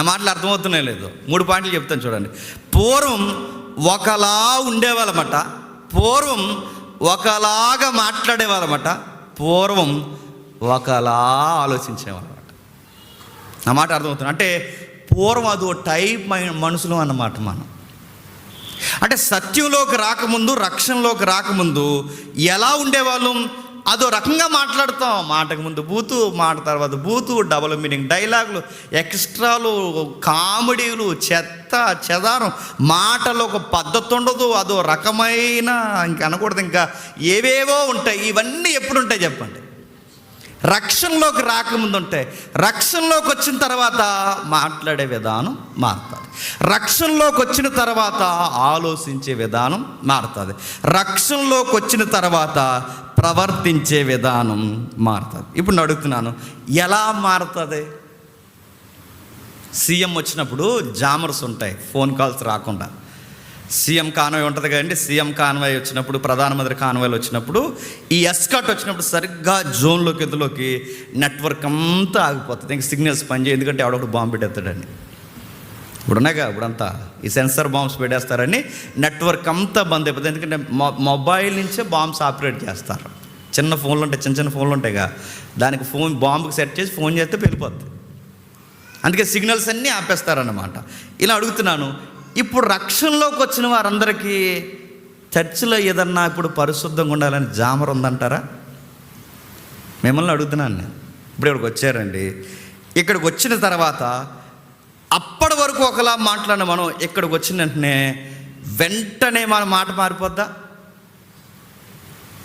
నా మాటలు అర్థమవుతున్నాయి లేదు? మూడు పాయింట్లు చెప్తాను చూడండి. పూర్వం ఒకలా ఉండేవాళ్ళమట. పూర్వం ఒకలాగా మాట్లాడేవాళ్ళమట. పూర్వం ఒకలా ఆలోచించేవాళ్ళమట. నా మాట అర్థమవుతుంది. అంటే పూర్వం అది ఓ టైప్ మనుషులు అన్నమాట మనం. అంటే సత్యంలోకి రాకముందు రక్షణలోకి రాకముందు ఎలా ఉండేవాళ్ళం? అదో రకంగా మాట్లాడతాం. మాటకు ముందు బూతు మాట తర్వాత బూతు డబుల్ మీనింగ్ డైలాగులు ఎక్స్ట్రాలు కామెడీలు చెత్త చెదారం. మాటలు ఒక పద్ధతి ఉండదు. అదో రకమైన ఇంకా అనకూడదు. ఇంకా ఏవేవో ఉంటాయి. ఇవన్నీ ఎప్పుడు ఉంటాయి చెప్పండి. రక్షణలోకి రాకముందు ఉంటాయి రక్షణలోకి వచ్చిన తర్వాత మాట్లాడే విధానం మారుతుంది. రక్షణలోకి వచ్చిన తర్వాత ఆలోచించే విధానం మారుతుంది. రక్షణలోకి వచ్చిన తర్వాత ప్రవర్తించే విధానం మారుతుంది. ఇప్పుడు నేను అడుగుతున్నాను ఎలా మారుతుంది? సీఎం వచ్చినప్పుడు జామర్స్ ఉంటాయి ఫోన్ కాల్స్ రాకుండా. సీఎం కాన్వాయ్ ఉంటుంది కదండి సీఎం కాన్వాయ్ వచ్చినప్పుడు ప్రధానమంత్రి కాన్వాయ్లు వచ్చినప్పుడు ఈ ఎస్కాట్ వచ్చినప్పుడు సరిగ్గా జోన్లోకి ఎదులోకి నెట్వర్క్ అంతా ఆగిపోతుంది. ఇంక సిగ్నల్స్ పనిచేయ ఎందుకంటే ఎవడొకటి బాంబు పెట్టేస్తాడండి. ఇప్పుడున్నాయిగా ఇప్పుడంతా ఈ సెన్సర్ బాంబ్స్ పెట్టేస్తారని నెట్వర్క్ అంతా బంద్ అయిపోతుంది. ఎందుకంటే మొ- మొబైల్ నుంచే బాంబ్స్ ఆపరేట్ చేస్తారు. చిన్న ఫోన్లు ఉంటాయి చిన్న చిన్న ఫోన్లు ఉంటాయిగా దానికి ఫోన్ బాంబుకి సెట్ చేసి ఫోన్ చేస్తే వెళ్ళిపోద్ది అందుకే సిగ్నల్స్ అన్నీ ఆపేస్తారన్నమాట. ఇలా అడుగుతున్నాను ఇప్పుడు రక్షణలోకి వచ్చిన వారందరికీ చర్చిలో ఏదన్నా ఇప్పుడు పరిశుద్ధంగా ఉండాలని జామర్ ఉందంటారా? మిమ్మల్ని అడుగుతున్నాను నేను. ఇప్పుడు ఇక్కడికి వచ్చారండి. ఇక్కడికి వచ్చిన తర్వాత వరకు ఒకలా మాట్లాడిన మనం ఇక్కడికి వచ్చిన వెంటనే వెంటనే మన మాట మారిపోద్దా?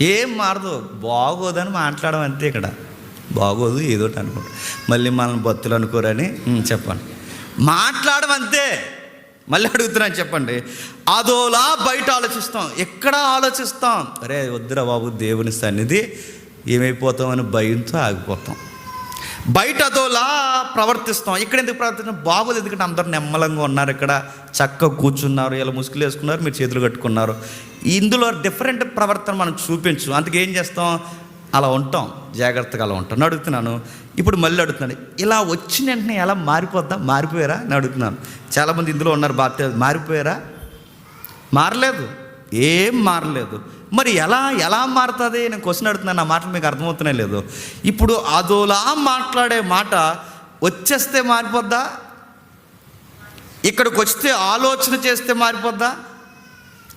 ఏం మారదు. బాగోదని మాట్లాడడం అంతే ఇక్కడ. బాగోదు ఏదో అనుకుంటా. మళ్ళీ మనల్ని బతులు అనుకోరని చెప్పండి. మాట్లాడడం అంతే. మళ్ళీ అడుగుతున్నాను చెప్పండి. అదోలా బయట ఆలోచిస్తాం. ఎక్కడ ఆలోచిస్తాం. అరే వద్దురా బాబు దేవుని సన్నిధి. ఏమైపోతామని భయంతో ఆగిపోతాం. బయట అదోలా ప్రవర్తిస్తాం. ఇక్కడ ఎందుకు ప్రవర్తిస్తాం? బాగోదు ఎందుకంటే అందరు నెమ్మలంగా ఉన్నారు ఇక్కడ. చక్కగా కూర్చున్నారు ఇలా ముసుగులు వేసుకున్నారు మీరు చేతులు కట్టుకున్నారు. ఇందులో డిఫరెంట్ ప్రవర్తన మనం చూపించు. అందుకే ఏం చేస్తాం? అలా ఉంటాం. జాగ్రత్తగా అలా ఉంటాం. అడుగుతున్నాను. ఇప్పుడు మళ్ళీ అడుగుతున్నాను. ఇలా వచ్చిన వెంటనే ఎలా మారిపోద్దాం? మారిపోయారా? అని అడుగుతున్నాను. చాలామంది ఇందులో ఉన్నారు బాధ్యత మారిపోయారా? మారలేదు. ఏం మారలేదు. మరి ఎలా ఎలా మారుతుంది? నేను క్వశ్చన్ అడుగుతున్నాను నా మాటలు మీకు అర్థమవుతున్నాయి లేదు. ఇప్పుడు అదోలా మాట్లాడే మాట వచ్చేస్తే మారిపోద్దా? ఇక్కడికి వస్తే ఆలోచన చేస్తే మారిపోద్దా?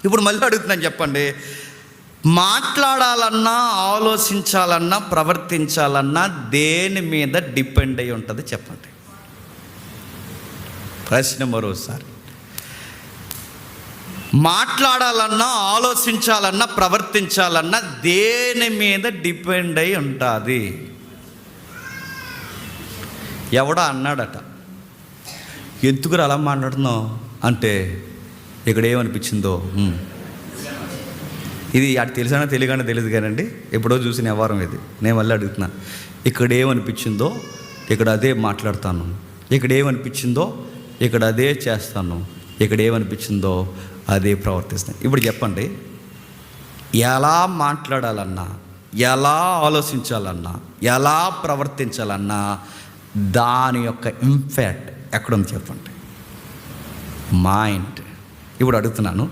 ఇప్పుడు మళ్ళీ అడుగుతున్నాను చెప్పండి. మాట్లాడాలన్నా ఆలోచించాలన్నా ప్రవర్తించాలన్నా దేని మీద డిపెండ్ అయి ఉంటుంది చెప్పండి. ప్రశ్న మరోసారి. మాట్లాడాలన్నా ఆలోచించాలన్నా ప్రవర్తించాలన్నా దేని మీద డిపెండ్ అయి ఉంటుంది? ఎవడో అన్నాడట. ఎందుకు అలా మాట్లాడుతున్నావు? అంటే ఇక్కడ ఏమనిపించిందో? ఇది అటు తెలిసినా తెలియగానే తెలియదు కానండి. ఎప్పుడో చూసిన వ్యవహారం ఇది. నేను మళ్ళీ అడుగుతున్నా. ఇక్కడ ఏమనిపించిందో ఇక్కడ అదే మాట్లాడతాను. ఇక్కడ ఏమనిపించిందో ఇక్కడ అదే చేస్తాను. ఇక్కడ ఏమనిపించిందో అదే ప్రవర్తిస్తాయి. ఇప్పుడు చెప్పండి ఎలా మాట్లాడాలన్నా ఎలా ఆలోచించాలన్నా ఎలా ప్రవర్తించాలన్నా దాని యొక్క ఇంపాక్ట్ ఎక్కడుంది చెప్పండి. మైండ్. ఇప్పుడు అడుగుతున్నాను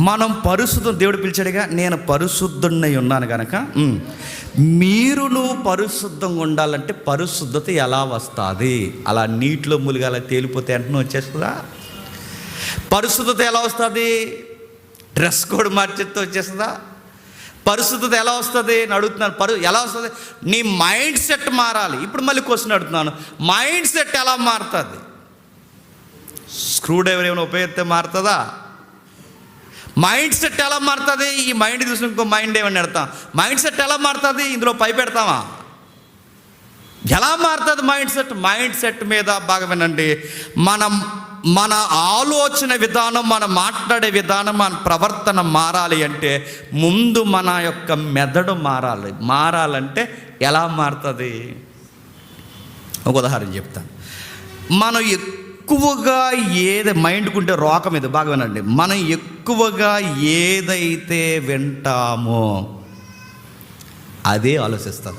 మనం పరిశుద్ధం దేవుడు పిలిచాడుగా నేను పరిశుద్ధున్నై ఉన్నాను కనుక ఉమ్, మీరును పరిశుద్ధంగా ఉండాలంటే పరిశుద్ధత ఎలా వస్తుంది? అలా నీటిలో ములిగాల తేలిపోతే వెంటనే వచ్చేస్తుందా? పరిశుద్ధత ఎలా వస్తుంది? డ్రెస్ కోడ్ మార్చేస్తే వచ్చేస్తుందా? పరిస్థితి ఎలా వస్తుంది అని అడుగుతున్నాను. పరు ఎలా వస్తుంది? నీ మైండ్ సెట్ మారాలి. ఇప్పుడు మళ్ళీ క్వశ్చన్ అడుగుతున్నాను. మైండ్ సెట్ ఎలా మారుతుంది? స్క్రూ డ్రైవర్ ఏమైనా ఉపయోగిస్తే మారుతుందా? మైండ్ సెట్ ఎలా మారుతుంది? ఈ మైండ్ చూసిన ఇంకో మైండ్ ఏమని పెడతాం మైండ్ సెట్ ఎలా మారుతుంది? ఇందులో పై పెడతామా? ఎలా మారుతుంది మైండ్ సెట్? మైండ్ సెట్ మీద బాగా వినండి మనం మన ఆలోచన విధానం మన మాట్లాడే విధానం మన ప్రవర్తన మారాలి అంటే ముందు మన యొక్క మెదడు మారాలి. మారాలంటే ఎలా మారుతుంది? ఒక ఉదాహరణ చెప్తాను. మనం ఎక్కువగా ఏది మైండ్కుంటే రోకం ఇది బాగా వినండి. మనం ఎక్కువగా ఏదైతే వింటామో అదే ఆలోచిస్తుంది.